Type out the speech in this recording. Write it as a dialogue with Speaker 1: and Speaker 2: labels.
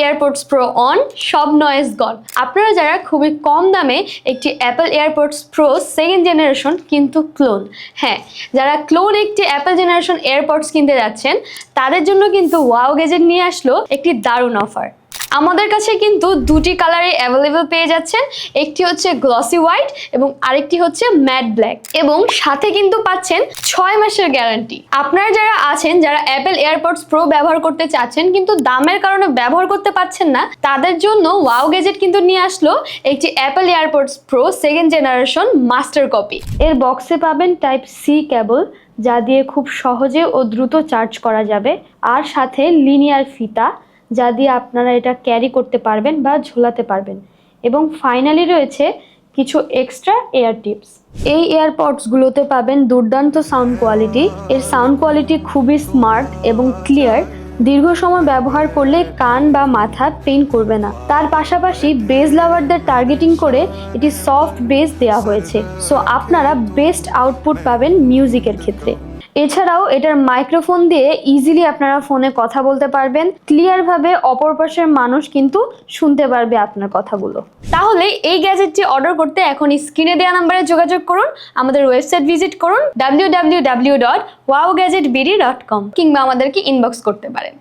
Speaker 1: Airports pro on সব noise gone আপনারা যারা খুবই কম দামে একটি Apple AirPods pro second generation কিন্তু ক্লোন হ্যাঁ যারা ক্লোন একটি অ্যাপেল জেনারেশন এয়ারপোর্টস কিনতে যাচ্ছেন, তাদের জন্য কিন্তু ওয়াও গেজেট নিয়ে আসলো একটি দারুণ অফার আমাদের কাছে কিন্তু দুটি কালারে অ্যাভেলেবেল পেয়ে যাচ্ছেন। একটি হচ্ছে গ্লসি হোয়াইট এবং আরেকটি হচ্ছে ম্যাট ব্ল্যাক এবং সাথে কিন্তু পাচ্ছেন ছয় মাসের গ্যারান্টি আপনারা যারা আছেন, যারা অ্যাপেল এয়ারপোর্টস প্রো ব্যবহার করতে চাচ্ছেন কিন্তু দামের কারণে ব্যবহার করতে পারছেন না, তাদের জন্য ওয়াও গেজেট কিন্তু নিয়ে আসলো একটি Apple AirPods pro second generation master copy এর বক্সে পাবেন টাইপ সি কেবল যা দিয়ে খুব সহজে ও দ্রুত চার্জ করা যাবে। আর সাথে লিনিয়ার ফিতা যা দিয়ে আপনারা এটা ক্যারি করতে পারবেন বা ঝোলাতে পারবেন। এবং ফাইনালি রয়েছে কিছু এক্সট্রা এয়ার টিপস এই এয়ারপডসগুলোতে পাবেন দুর্দান্ত সাউন্ড কোয়ালিটি এর সাউন্ড কোয়ালিটি খুবই স্মার্ট এবং ক্লিয়ার দীর্ঘ সময় ব্যবহার করলে কান বা মাথা পেইন করবে না। তার পাশাপাশি বেজ লাভারদের টার্গেটিং করে এটি সফট বেস দেওয়া হয়েছে। সো আপনারা বেস্ট আউটপুট পাবেন মিউজিকের ক্ষেত্রে। এছাড়াও এটার মাইক্রোফোন দিয়ে ইজিলি আপনারা ফোনে কথা বলতে পারবেন। ক্লিয়ারভাবে অপর পাশের মানুষ কিন্তু শুনতে পারবে আপনার কথাগুলো। তাহলে এই গ্যাজেটটি অর্ডার করতে এখন স্ক্রিনে দেওয়া নাম্বারে যোগাযোগ করুন, আমাদের ওয়েবসাইট ভিজিট করুন W W W dot wow gadget BD dot com কিংবা আমাদেরকে ইনবক্স করতে পারেন।